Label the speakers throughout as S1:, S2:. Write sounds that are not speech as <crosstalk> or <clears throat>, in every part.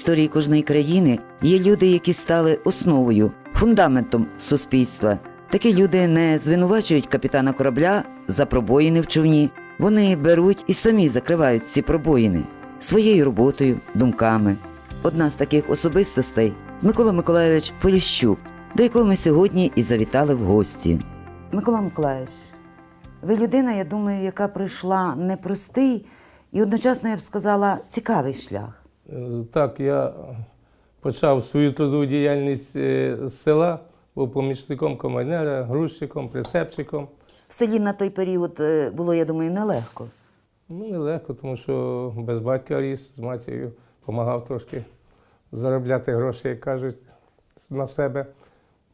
S1: історії кожної країни є люди, які стали основою, фундаментом суспільства. Такі люди не звинувачують капітана корабля за пробоїни в човні. Вони беруть і самі закривають ці пробоїни своєю роботою, думками. Одна з таких особистостей Микола Миколайович Поліщук, до якого ми сьогодні і завітали в гості. Микола Миколайович, ви людина, я думаю, яка пройшла непростий і одночасно, я б сказала, цікавий шлях.
S2: Е, Так, я почав свою трудову діяльність е, з села, був помічником комайнера, грузчиком, прицепчиком.
S1: В селі на той період е, було, я думаю, нелегко.
S2: Ну, нелегко, тому що без батька ріс з матір'ю, допомагав трошки заробляти гроші, як кажуть, на себе.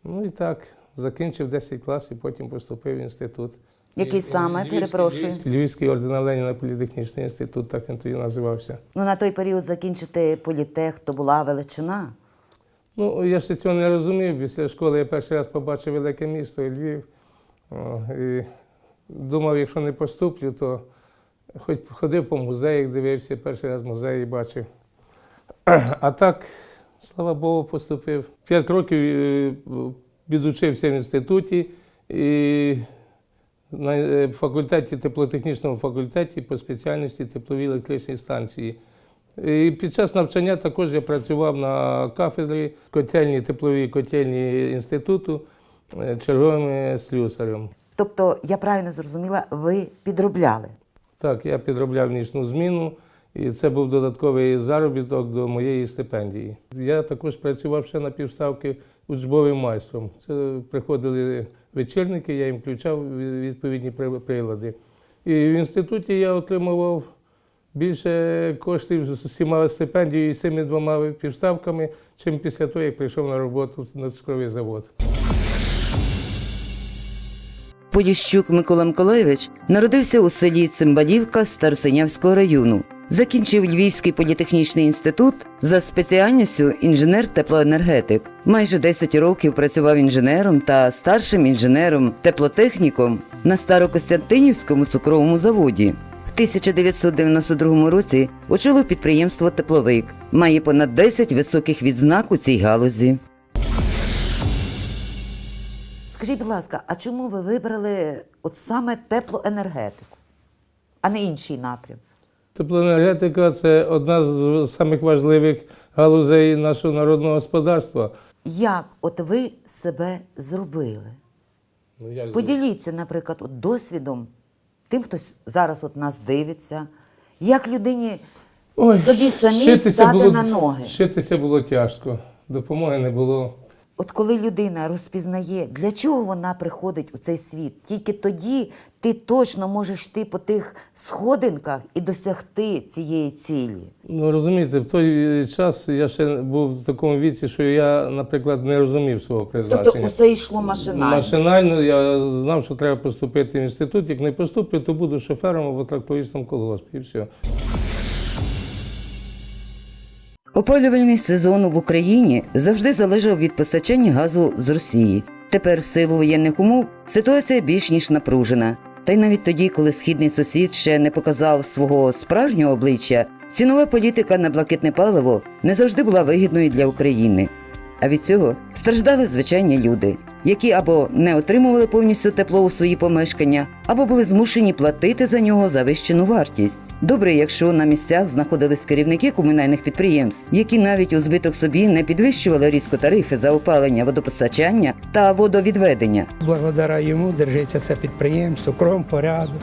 S2: Ну і так, закінчив 10 класів, потім поступив в інститут.
S1: Який саме,
S2: Львівський-
S1: перепрошую?
S2: Львівський, ордена Леніна політехнічний інститут, так він тоді називався.
S1: Ну, на той період закінчити політех, то була величина.
S2: Ну, я ще цього не розумів. Після школи я перший раз побачив велике місто Львів. І думав, якщо не поступлю, то хоч ходив по музеях, дивився, перший раз музеї бачив. <clears throat> А так, слава Богу, поступив. П'ять років е, відучився в інституті і на е, факультеті, теплотехнічному факультеті по спеціальності теплові електричні станції. І під час навчання також я працював на кафедрі котельні, тепловій котельні інституту е, черговим слюсарем.
S1: Тобто, я правильно зрозуміла, ви підробляли.
S2: Так, я підробляв нічну зміну, і це був додатковий заробіток до моєї стипендії. Я також працював ще на півставки учбовим майстром. Це приходили вечірники, я їм включав відповідні прилади. І в інституті я отримував більше коштів з усіма стипендією і цими двома півставками, чим після того, як прийшов на роботу на цукровий завод.
S1: Поліщук Микола Миколайович народився у селі Цимбалівка Старосинявського району. Закінчив Львівський політехнічний інститут за спеціальністю інженер-теплоенергетик. Майже 10 років працював інженером та старшим інженером-теплотехніком на Старокостянтинівському цукровому заводі. В 1992 році очолив підприємство Тепловик. Має понад 10 високих відзнак у цій галузі. Скажіть, будь ласка, а чому ви вибрали от саме теплоенергетику, а не інший напрям?
S2: Теплоенергетика це одна з самих важливих галузей нашого народного господарства.
S1: Як от ви себе зробили?
S2: Ну, я
S1: Поділіться, наприклад, от досвідом тим, хто зараз от нас дивиться, як людині
S2: Ой,
S1: собі самі
S2: вчитися
S1: стати
S2: було-
S1: на ноги.
S2: Вчитися було тяжко, допомоги не було.
S1: От коли людина розпізнає, для чого вона приходить у цей світ, тільки тоді ти точно можеш йти по тих сходинках і досягти цієї цілі.
S2: Ну розумієте, в той час я ще був в такому віці, що я, наприклад, не розумів свого призначення.
S1: Тобто усе йшло машинально.
S2: Машинально я знав, що треба поступити в інститут. Як не поступлю, то буду шофером або трактористом колгоспі. І все.
S1: Опалювальний сезон в Україні завжди залежав від постачання газу з Росії. Тепер, в силу воєнних умов, ситуація більш ніж напружена. Та й навіть тоді, коли східний сусід ще не показав свого справжнього обличчя, цінова політика на блакитне паливо не завжди була вигідною для України. А від цього страждали звичайні люди, які або не отримували повністю тепло у свої помешкання, або були змушені платити за нього завищену вартість. Добре, якщо на місцях знаходились керівники комунальних підприємств, які навіть у збиток собі не підвищували різко тарифи за опалення, водопостачання та водовідведення.
S3: Благодаря йому держиться це підприємство, кром порядок,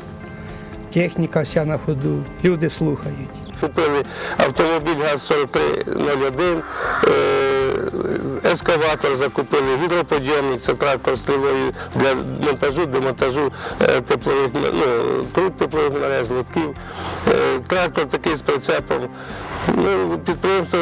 S3: техніка вся на ходу, люди слухають.
S2: Купили автомобіль ГАЗ-4301, е, ескаватор закупили, гідроподйомник, це трактор стрілою для монтажу, демонтажу е, теплових ну, труб теплових мереж, лотків. Е, Трактор такий з прицепом. Ну, підприємство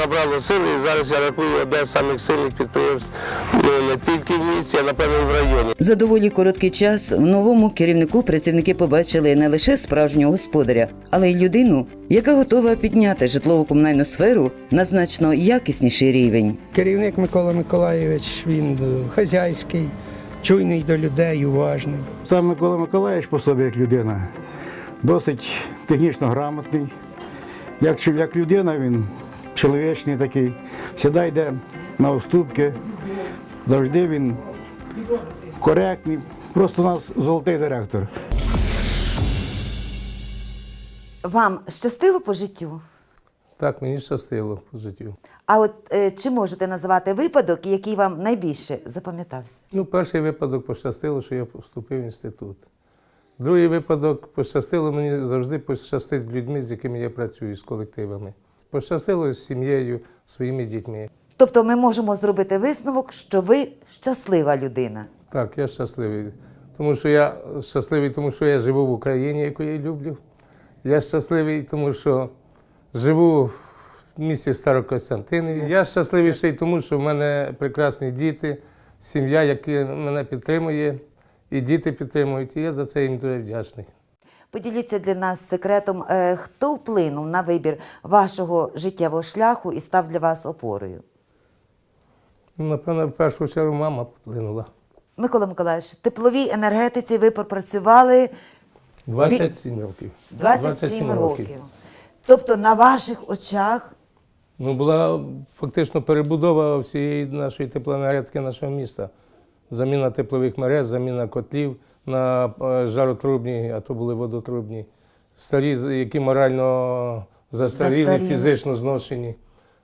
S2: набрало сили і зараз я рахую одне з самих сильних підприємств ну, не тільки в місті, а напевно і в районі.
S1: За доволі короткий час в новому керівнику працівники побачили не лише справжнього господаря, але й людину, яка готова підняти житлово-комунальну сферу на значно якісніший рівень.
S3: Керівник Микола Миколайович, він е, хазяйський, чуйний до людей, уважний.
S4: Сам Микола Миколаївич по собі як людина досить технічно грамотний. Як, як людина він чоловічний такий, завжди йде на уступки. Завжди він коректний. Просто у нас золотий директор.
S5: Вам щастило по життю?
S2: Так, мені щастило по життю.
S5: А от е, чи можете назвати випадок, який вам найбільше запам'ятався?
S2: Ну, перший випадок пощастило, що я вступив в інститут. Другий випадок пощастило мені завжди пощастить з людьми, з якими я працюю, з колективами. Пощастило з сім'єю, своїми дітьми.
S5: Тобто ми можемо зробити висновок, що ви щаслива людина.
S2: Так, я щасливий. Тому що я щасливий, тому що я живу в Україні, яку я люблю. Я щасливий, тому що живу в місті Старокостянтинові. Я щасливий ще й тому, що в мене прекрасні діти, сім'я, яка мене підтримує, і діти підтримують. І я за це їм дуже вдячний.
S5: Поділіться для нас секретом, е, хто вплинув на вибір вашого життєвого шляху і став для вас опорою.
S2: Напевно, в першу чергу мама вплинула.
S5: Микола Миколаївич, тепловій енергетиці ви пропрацювали
S2: 27 років.
S5: 27 років. Тобто на ваших очах
S2: Ну, була фактично перебудова всієї нашої теплоенергетики нашого міста. Заміна теплових мереж, заміна котлів на е, жаротрубні, а то були водотрубні. Старі, які морально застарілі,
S5: Застарілі.
S2: фізично зношені.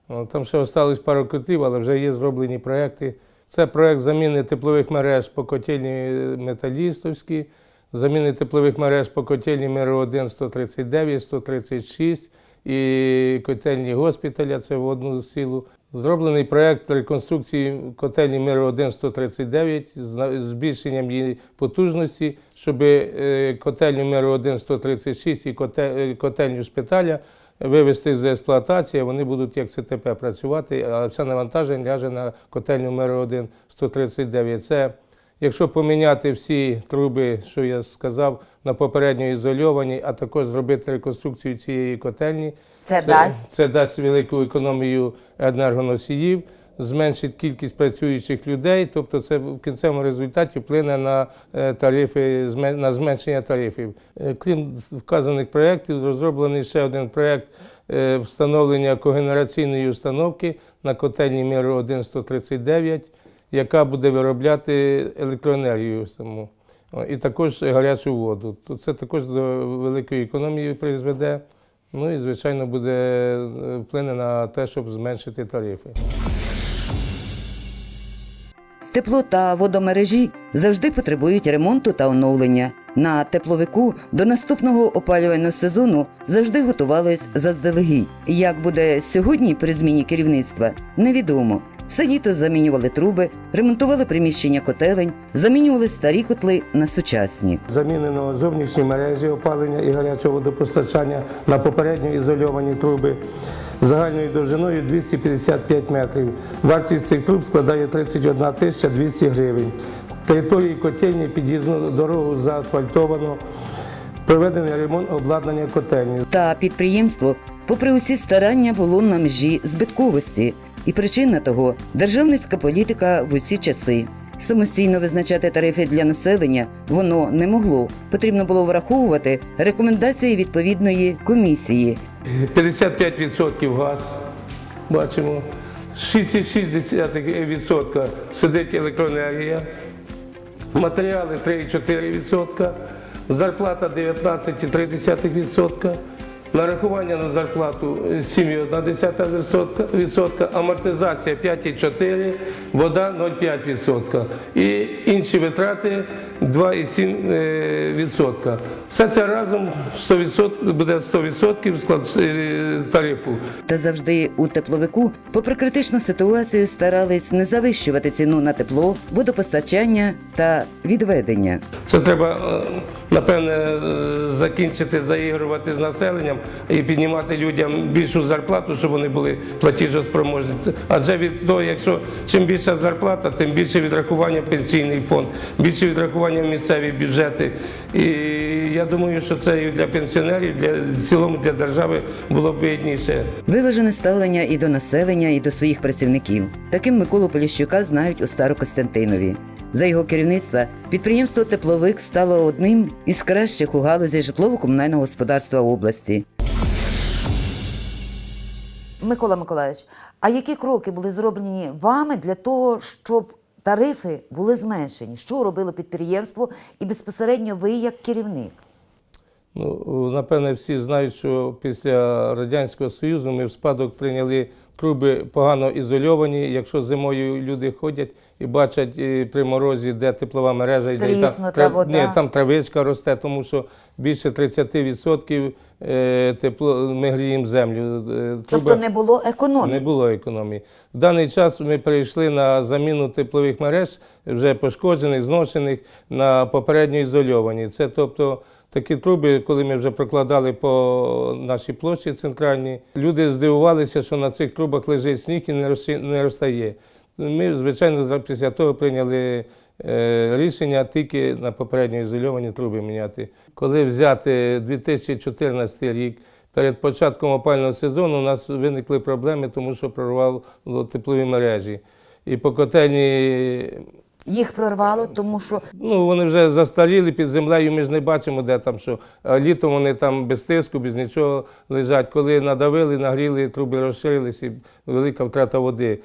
S2: Там ще залишилось пару котлів, але вже є зроблені проекти. Це проект заміни теплових мереж по котельні металістовські, заміни теплових мереж по котельні Миро 1 139, 136 і котельні госпіталя, це в одну силу. Зроблений проект реконструкції котельні Миро 1 139 з збільшенням її потужності, щоб е, котельню Миро 1 136 і е, котельню шпиталя вивести з експлуатації, вони будуть як ЦТП працювати, а все навантаження ляже на котельню Миро 1 139. Це Якщо поміняти всі труби, що я сказав, на попередньо ізольовані, а також зробити реконструкцію цієї котельні,
S5: Це дасть?
S2: це дасть велику економію енергоносіїв, зменшить кількість працюючих людей, тобто це в кінцевому результаті вплине на е, тарифи, на зменшення тарифів. Е, Крім вказаних проєктів, розроблений ще один проєкт е, встановлення когенераційної установки на котельні Миру 1 139 яка буде виробляти електроенергію саму. І також гарячу воду. То це також до великої економії призведе. Ну і, звичайно, буде е, вплине на те, щоб зменшити тарифи.
S1: Тепло та водомережі завжди потребують ремонту та оновлення. На тепловику до наступного опалювального сезону завжди готувались заздалегідь. Як буде сьогодні при зміні керівництва, невідомо. Все літо замінювали труби, ремонтували приміщення котелень, замінювали старі котли на сучасні.
S2: Замінено зовнішні мережі опалення і гарячого водопостачання на попередньо ізольовані труби загальною довжиною 255 метрів. Вартість цих труб складає 31 тисяча 200 гривень. Території котельні під'їзну дорогу заасфальтовано. Проведений ремонт обладнання котельні.
S1: Та підприємство, попри усі старання, було на межі збитковості. І причина того державницька політика в усі часи. Самостійно визначати тарифи для населення воно не могло. Потрібно було враховувати рекомендації відповідної комісії.
S2: 55% газ, бачимо. 6,6% сидить електроенергія, матеріали 3,4%, зарплата 19,3%, нарахування на зарплату 7,1%, амортизація 5,4%, вода 0,5% і інші витрати 2,7%. Все це разом 100%, буде 100% склад е, тарифу.
S1: Та завжди у тепловику, попри критичну ситуацію, старались не завищувати ціну на тепло, водопостачання та відведення.
S2: Це треба, е, напевне, е, закінчити заігрувати з населенням і піднімати людям більшу зарплату, щоб вони були платіжоспроможні. Адже від того, якщо чим більша зарплата, тим більше відрахування пенсійний фонд, більше відрахування в місцеві бюджети. І я думаю, що це і для пенсіонерів, для в цілому для держави було б вигідніше.
S1: Виважене ставлення і до населення, і до своїх працівників. Таким Миколу Поліщука знають у Старокостянтинові. За його керівництва підприємство Тепловик стало одним із кращих у галузі житлово-комунального господарства області.
S5: Микола Миколаївич, а які кроки були зроблені вами для того, щоб тарифи були зменшені? Що робило підприємство і безпосередньо ви як керівник?
S2: Ну, напевне, всі знають, що після Радянського Союзу ми в спадок прийняли труби погано ізольовані. Якщо зимою люди ходять і бачать при морозі, де теплова мережа йде, і та-
S5: Тріснута вода.
S2: Ні, там травичка росте, тому що більше 30% е, тепло ми гріємо землю. Е,
S5: Тобто не було економії.
S2: не було економії. В даний час ми перейшли на заміну теплових мереж, вже пошкоджених, зношених на попередньо ізольовані. Це тобто такі труби, коли ми вже прокладали по нашій площі центральній, люди здивувалися, що на цих трубах лежить сніг і не розтає. Ми, звичайно, після того прийняли е, рішення тільки на попередньо ізольовані труби міняти. Коли взяти 2014 рік, перед початком опального сезону у нас виникли проблеми, тому що прорвало теплові мережі. І по котельні,
S5: Їх прорвало, тому що
S2: ну вони вже застаріли під землею, ми ж не бачимо, де там що. Літом вони там без тиску, без нічого лежать. Коли надавили, нагріли, труби розширилися, і велика втрата води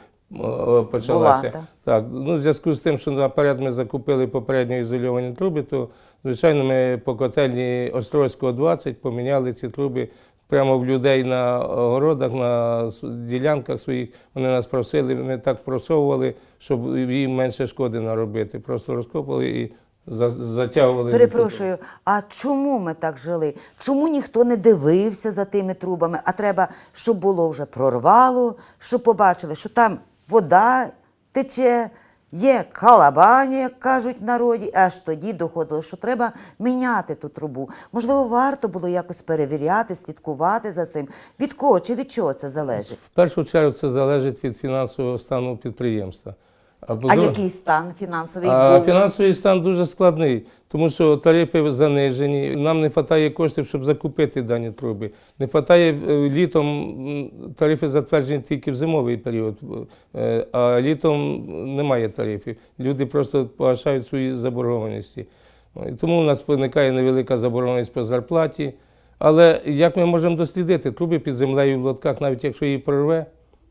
S2: почалася.
S5: Була, так.
S2: Так, ну в зв'язку з тим, що наперед ми закупили попередньо ізольовані труби, то звичайно ми по котельні Острозького 20 поміняли ці труби прямо в людей на огородах, на ділянках своїх. Вони нас просили, ми так просовували, щоб їм менше шкоди наробити. Просто розкопали і затягували.
S5: перепрошую, а чому ми так жили? Чому ніхто не дивився за тими трубами? А треба, щоб було вже прорвало, щоб побачили, що там вода тече, є калабані, як кажуть в народі. Аж тоді доходило, що треба міняти ту трубу. Можливо, варто було якось перевіряти, слідкувати за цим. Від кого чи від чого це залежить?
S2: В першу чергу це залежить від фінансового стану підприємства.
S5: А
S2: по-друге-
S5: який стан фінансовий
S2: А
S5: був?
S2: фінансовий стан дуже складний, тому що тарифи занижені. Нам не вистачає коштів, щоб закупити дані труби. Не вистачає е, літом тарифи затверджені тільки в зимовий період, е, а літом немає тарифів. Люди просто погашають свої заборгованості. І тому у нас виникає невелика заборгованість по зарплаті. Але як ми можемо дослідити труби під землею в лотках, навіть якщо її прорве,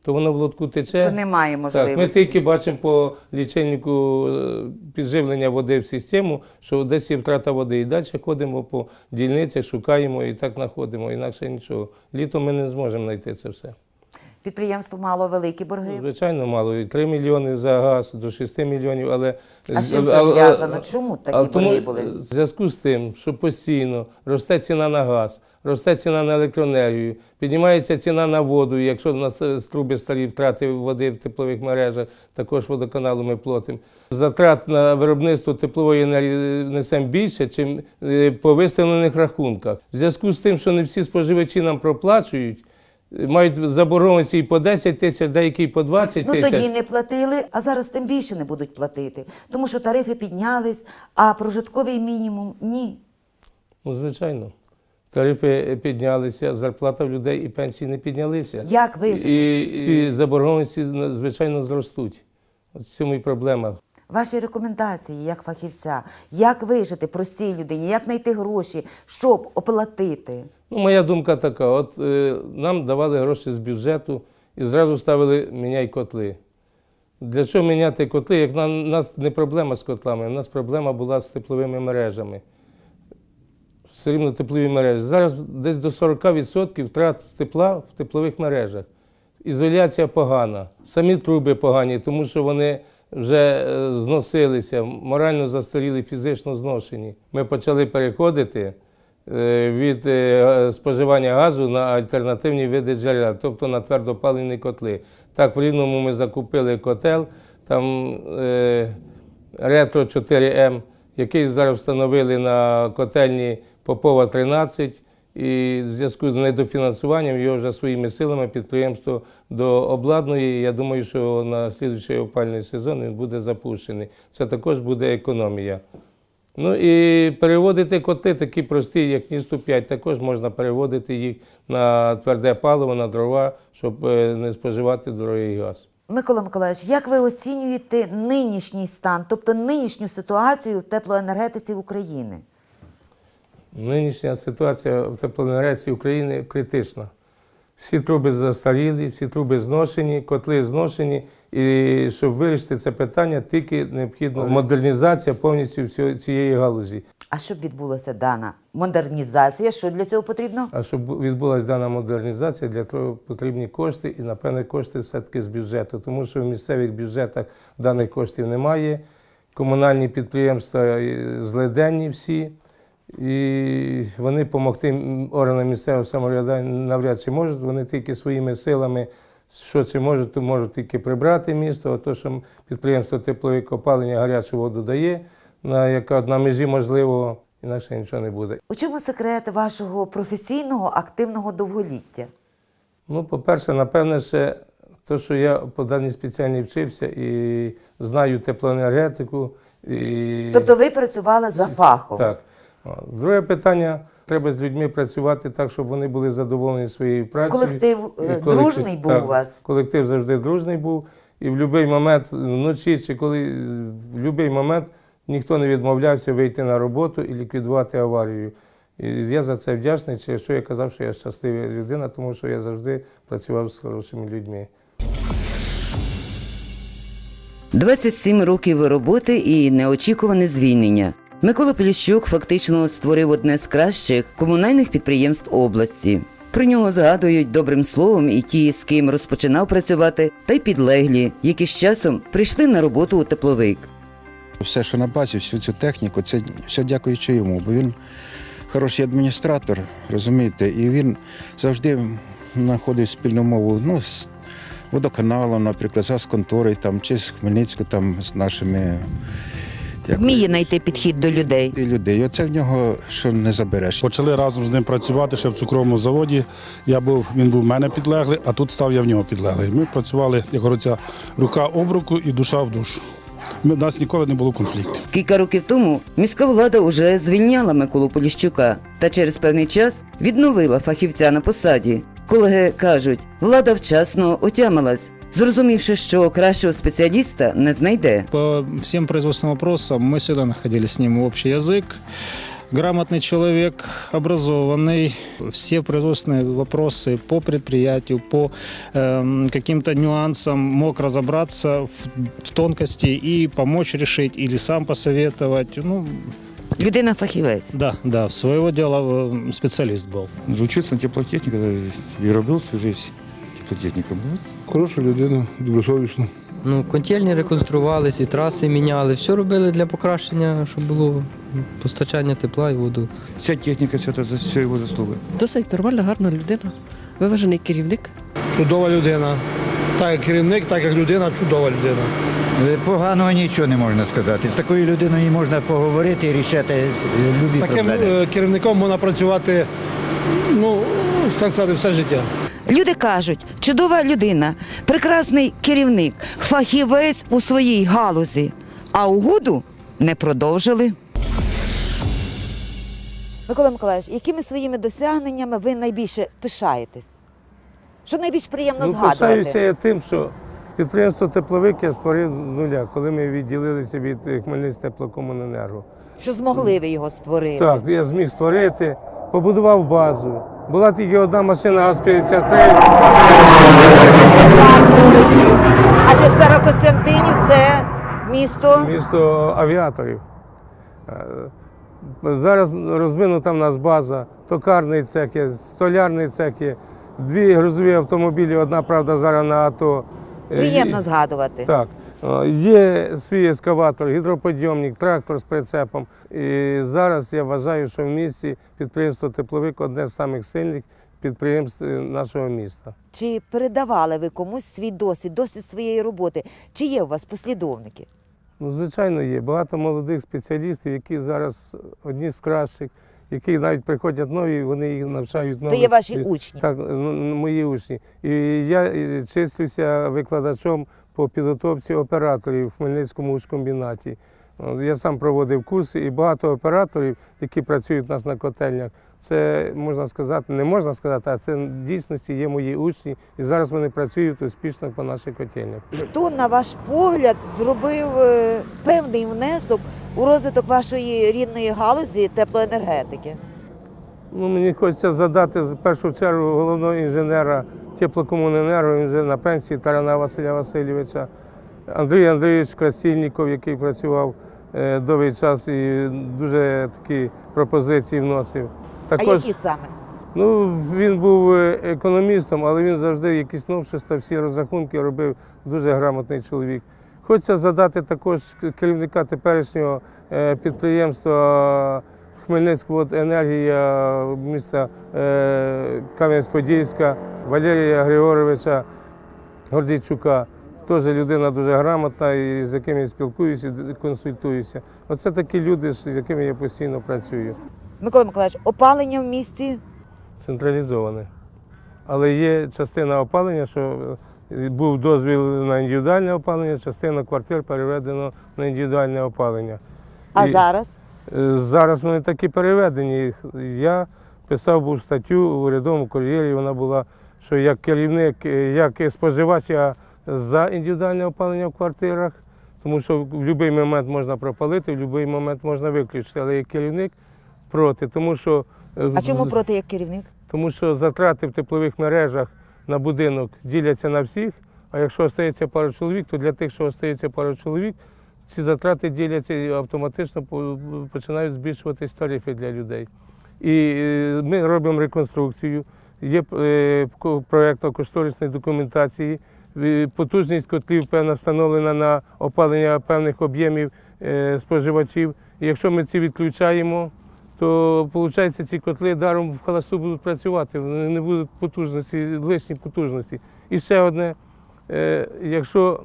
S2: то воно в лотку тече.
S5: То немає
S2: Так, ми тільки бачимо по лічильнику е, підживлення води в систему, що десь є втрата води. І далі ходимо по дільницях, шукаємо і так знаходимо. Інакше нічого. Літом ми не зможемо знайти це все.
S5: Підприємство мало великі борги.
S2: Звичайно, мало. І 3 мільйони за газ, до 6 мільйонів, але.
S5: А з чим це зв'язано? Чому такі
S2: але тому,
S5: були?
S2: В зв'язку з тим, що постійно росте ціна на газ, росте ціна на електроенергію, піднімається ціна на воду. Якщо у нас е, з труби старі втрати води в теплових мережах, також водоканалу ми платимо. Затрат на виробництво теплової енергії несемо більше, чим е, по виставлених рахунках. В зв'язку з тим, що не всі споживачі нам проплачують. Мають заборгованості і по 10 тисяч, деякі і по 20 тисяч.
S5: Ну тоді не платили, а зараз тим більше не будуть платити, тому що тарифи піднялись, а прожитковий мінімум ні.
S2: Ну, звичайно. Тарифи піднялися, зарплата в людей і пенсії не піднялися.
S5: Як ви
S2: І, і ці заборгованості, звичайно, зростуть. От в цьому і проблема.
S5: Ваші рекомендації як фахівця, як вижити простій людині, як знайти гроші, щоб оплатити.
S2: Ну, моя думка така: от е, нам давали гроші з бюджету і зразу ставили міняй котли. Для чого міняти котли? Як на нас не проблема з котлами, у нас проблема була з тепловими мережами. Все рівно теплові мережі. Зараз десь до 40% втрат тепла в теплових мережах. Ізоляція погана, самі труби погані, тому що вони вже е, зносилися, морально застаріли, фізично зношені. Ми почали переходити е, від е, споживання газу на альтернативні види джерела, тобто на твердопаливні котли. Так, в Рівному ми закупили котел, там ретро 4М, який зараз встановили на котельні Попова 13. І в зв'язку з недофінансуванням його вже своїми силами підприємство дообладнує. І Я думаю, що на слідуючий опальний сезон він буде запущений. Це також буде економія. Ну і переводити коти такі прості, як Ні-105, також можна переводити їх на тверде паливо, на дрова, щоб е, не споживати дорогий газ.
S5: Микола Миколаївич, як ви оцінюєте нинішній стан, тобто нинішню ситуацію в теплоенергетиці України?
S2: Нинішня ситуація в теплоенергетиці України критична. Всі труби застарілі, всі труби зношені, котли зношені. І щоб вирішити це питання, тільки необхідна модернізація повністю цієї галузі.
S5: А щоб відбулася дана модернізація, що для цього потрібно?
S2: А щоб відбулася дана модернізація, для того потрібні кошти і, напевне, кошти все-таки з бюджету, тому що в місцевих бюджетах даних коштів немає. Комунальні підприємства е, злиденні всі, і вони допомогти органам місцевого самоврядування навряд чи можуть. Вони тільки своїми силами, що чи можуть, то можуть тільки прибрати місто. А то, що підприємство теплові копалення гарячу воду дає, на яка на межі можливого, інакше нічого не буде.
S5: У чому секрет вашого професійного активного довголіття?
S2: Ну, по-перше, напевне, ще те, що я по даній спеціальній вчився і знаю теплоенергетику. І...
S5: Тобто ви працювали за фахом?
S2: Так. Друге питання. Треба з людьми працювати так, щоб вони були задоволені своєю працею.
S5: Колектив, е, дружний був
S2: так,
S5: у вас?
S2: Колектив завжди дружний був. І в будь-який момент, вночі чи коли в будь-який момент ніхто не відмовлявся вийти на роботу і ліквідувати аварію. І я за це вдячний, чи що я казав, що я щаслива людина, тому що я завжди працював з хорошими людьми.
S1: 27 років роботи і неочікуване звільнення. Микола Поліщук фактично створив одне з кращих комунальних підприємств області. Про нього згадують добрим словом і ті, з ким розпочинав працювати, та й підлеглі, які з часом прийшли на роботу у тепловик.
S6: Все, що на базі, всю цю техніку, це все дякуючи йому, бо він хороший адміністратор, розумієте, і він завжди знаходив спільну мову ну, з водоканалом, наприклад, з контори там, чи з Хмельницькою, там, з нашими як,
S5: Вміє знайти підхід до людей.
S6: людей. Оце в нього що не забереш.
S7: Почали разом з ним працювати ще в цукровому заводі. Я був, він був в мене підлеглий, а тут став я в нього підлеглий. Ми працювали, як говориться, рука об руку і душа в душу. Ми, у нас ніколи не було конфліктів.
S1: Кілька років тому міська влада уже звільняла Миколу Поліщука та через певний час відновила фахівця на посаді. Колеги кажуть, влада вчасно отямилась, зрозумівши, що кращого спеціаліста не знайде.
S8: По всем производственным вопросам мы всегда находили с ним общий язык. Грамотный человек, образованный. Все производственные вопросы по предприятию, по эм, каким-то нюансам мог разобраться в, в тонкости и помочь решить или сам посоветовать. Ну,
S1: Людина фахівець.
S8: да, да, своего дела э, специалист был.
S9: Звучиться на теплотехніка і робив всю життя теплотехніком.
S10: Хороша людина, добросовісна.
S11: Ну, котельні реконструювалися, і траси міняли. Все робили для покращення, щоб було постачання тепла і воду.
S9: Вся техніка це за все його заслуги.
S12: Досить нормальна, гарна людина, виважений керівник.
S10: Чудова людина. Так як керівник, так як людина, чудова людина.
S13: Поганого нічого не можна сказати. З такою людиною можна поговорити і рішати любі
S10: Таким
S13: проблеми.
S10: е, керівником можна працювати, ну, так сказати, все життя.
S5: Люди кажуть, чудова людина, прекрасний керівник, фахівець у своїй галузі, а угоду не продовжили. Микола Миколаївич, якими своїми досягненнями ви найбільше пишаєтесь? Що найбільш приємно
S2: Ну,
S5: згадувати?
S2: пишаюся я тим, що підприємство тепловик я створив з нуля, коли ми відділилися від е, Хмельницького теплокомуненерго.
S5: Що змогли ви його створити?
S2: Так, я зміг створити, побудував базу. Була тільки одна машина ГАЗ-53.
S5: Кроликів. Адже Старокостянтинів це місто.
S2: місто авіаторів. Е, Зараз розвинута в нас база, токарний цех є, столярний цех є, дві грузові автомобілі, одна, правда, зараз на АТО. Е,
S5: Приємно згадувати.
S2: Так. Е, Є свій ескаватор, гідроподйомник, трактор з прицепом. І зараз я вважаю, що в місті підприємство Тепловик одне з самих сильних підприємств е, нашого міста.
S5: Чи передавали ви комусь свій досвід, досвід своєї роботи? Чи є у вас послідовники?
S2: Ну, звичайно, є. Багато молодих спеціалістів, які зараз одні з кращих, які навіть приходять нові, вони їх навчають нових.
S5: є ваші учні?
S2: Так, ну, мої учні. І я числюся викладачом по підготовці операторів в Хмельницькому учкомбінаті. Я сам проводив курси, і багато операторів, які працюють у нас на котельнях, це можна сказати, не можна сказати, а це в дійсності є мої учні, і зараз вони працюють успішно по наших котельнях.
S5: Хто, на ваш погляд, зробив е, певний внесок у розвиток вашої рідної галузі теплоенергетики?
S2: Ну, мені хочеться задати в першу чергу головного інженера теплокомуненерго, він вже на пенсії Тарана Василя Васильовича, Андрій Андрійович Красильніков, який працював е, довгий час і дуже такі пропозиції вносив.
S5: А які саме?
S2: Ну, він був е, економістом, але він завжди якісь новшества, всі розрахунки робив дуже грамотний чоловік. Хочеться задати також керівника теперішнього е, підприємства Хмельницькводенергія міста е, Кам'янець-Подільська Валерія Григоровича Гордійчука. Теж людина дуже грамотна, і з якими я спілкуюся, і консультуюся. Оце такі люди, з якими я постійно працюю.
S5: Микола Миколаївич, опалення в місті
S2: централізоване. Але є частина опалення, що е, був дозвіл на індивідуальне опалення, частина квартир переведено на індивідуальне опалення.
S5: А
S2: І,
S5: зараз?
S2: Е, Зараз вони такі переведені. Я писав був статтю у урядовому кур'єрі, вона була, що як керівник, е, як споживач я за індивідуальне опалення в квартирах, тому що в будь-який момент можна пропалити, в будь-який момент можна виключити, але як керівник проти, тому що е,
S5: А чому проти як керівник?
S2: тому що затрати в теплових мережах на будинок діляться на всіх, а якщо остається пара чоловік, то для тих, що остається пара чоловік, ці затрати діляться і автоматично починають збільшуватись тарифи для людей. І е, ми робимо реконструкцію, є е, проєктно-кошторисної документації, е, потужність котлів певна встановлена на опалення певних об'ємів споживачів. Якщо ми ці відключаємо, то виходить, ці котли даром в холосту будуть працювати, вони не будуть потужності, лишні потужності. І ще одне, якщо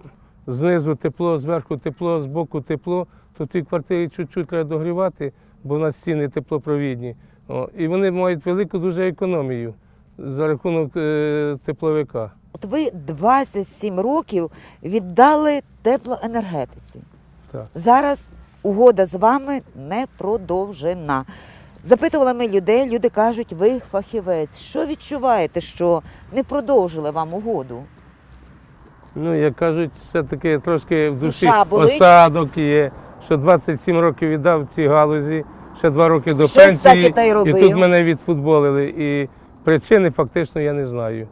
S2: знизу тепло, зверху тепло, збоку тепло, то ті квартири чуть-чуть треба догрівати, бо в нас стіни теплопровідні. О, і вони мають велику дуже економію за рахунок е, тепловика.
S5: От ви 27 років віддали теплоенергетиці.
S2: Так.
S5: Зараз угода з вами не продовжена. Запитували ми людей, люди кажуть, ви фахівець. Що відчуваєте, що не продовжили вам угоду?
S2: Ну, як кажуть, все-таки трошки в душі
S5: Душа болить?
S2: осадок є, що 27 років віддав цій галузі, ще 2 роки до
S5: Щось
S2: пенсії,
S5: і та й робив.
S2: тут мене відфутболили. І причини фактично я не знаю.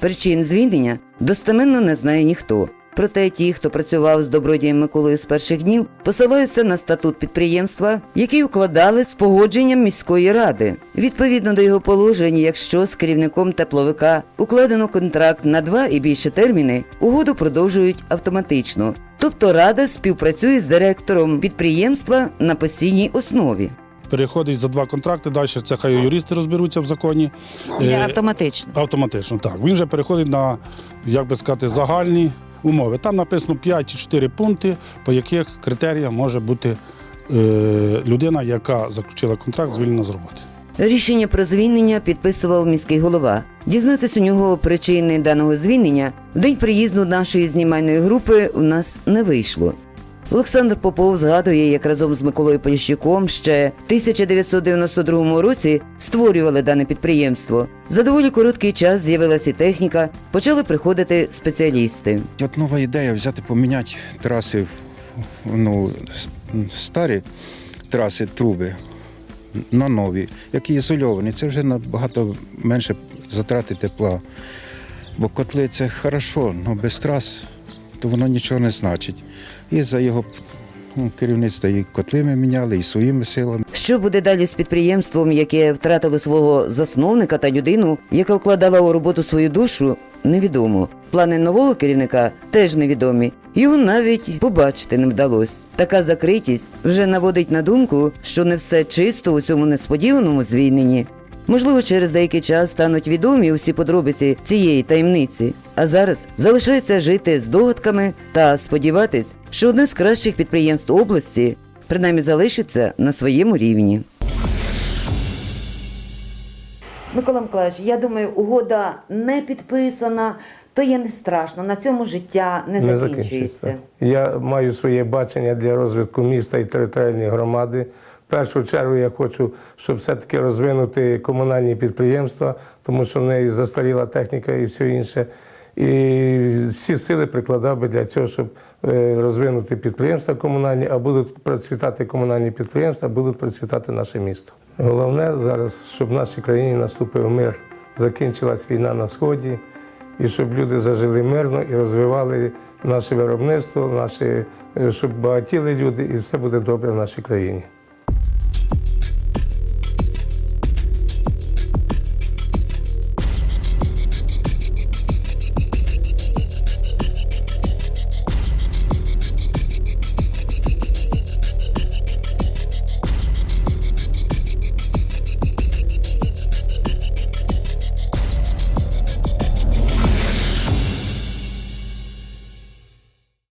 S1: Причин звільнення достеменно не знає ніхто. Проте ті, хто працював з добродієм Миколою з перших днів, посилаються на статут підприємства, який укладали з погодженням міської ради. Відповідно до його положень, якщо з керівником тепловика укладено контракт на два і більше терміни, угоду продовжують автоматично. Тобто рада співпрацює з директором підприємства на постійній основі.
S7: Переходить за два контракти, далі це хай юристи розберуться в законі.
S5: Не
S7: Е,
S5: автоматично.
S7: Автоматично, так. Він вже переходить на, як би сказати, загальні умови. Там написано 5 чи 4 пункти, по яких критеріях може бути е, людина, яка заключила контракт, звільнена з роботи.
S1: Рішення про звільнення підписував міський голова. Дізнатись у нього причини даного звільнення в день приїзду нашої знімальної групи у нас не вийшло. Олександр Попов згадує, як разом з Миколою Поліщуком ще в 1992 році створювали дане підприємство. За доволі короткий час з'явилася техніка, почали приходити спеціалісти.
S6: От нова ідея взяти, поміняти траси, ну, старі траси, труби на нові, які ізольовані. Це вже набагато менше затрати тепла. Бо котли це хорошо, але без трас то воно нічого не значить. І за його ну, керівництва і котли ми міняли, і своїми силами.
S1: Що буде далі з підприємством, яке втратило свого засновника та людину, яка вкладала у роботу свою душу, невідомо. Плани нового керівника теж невідомі. Його навіть побачити не вдалося. Така закритість вже наводить на думку, що не все чисто у цьому несподіваному звільненні. Можливо, через деякий час стануть відомі усі подробиці цієї таємниці. А зараз залишається жити з догадками та сподіватись, що одне з кращих підприємств області принаймні залишиться на своєму рівні. Микола Миколаївич, я думаю, угода не підписана, то є не страшно. На цьому життя не, закінчується.
S2: Я маю своє бачення для розвитку міста і територіальної громади. Першу чергу я хочу, щоб все-таки розвинути комунальні підприємства, тому що в неї застаріла техніка і все інше. І всі сили прикладав би для цього, щоб е, розвинути підприємства комунальні, а будуть процвітати комунальні підприємства, будуть процвітати наше місто. Головне зараз, щоб в нашій країні наступив мир, закінчилась війна на сході, і щоб люди зажили мирно і розвивали наше виробництво, наші, е, щоб багатіли люди, і все буде добре в нашій країні.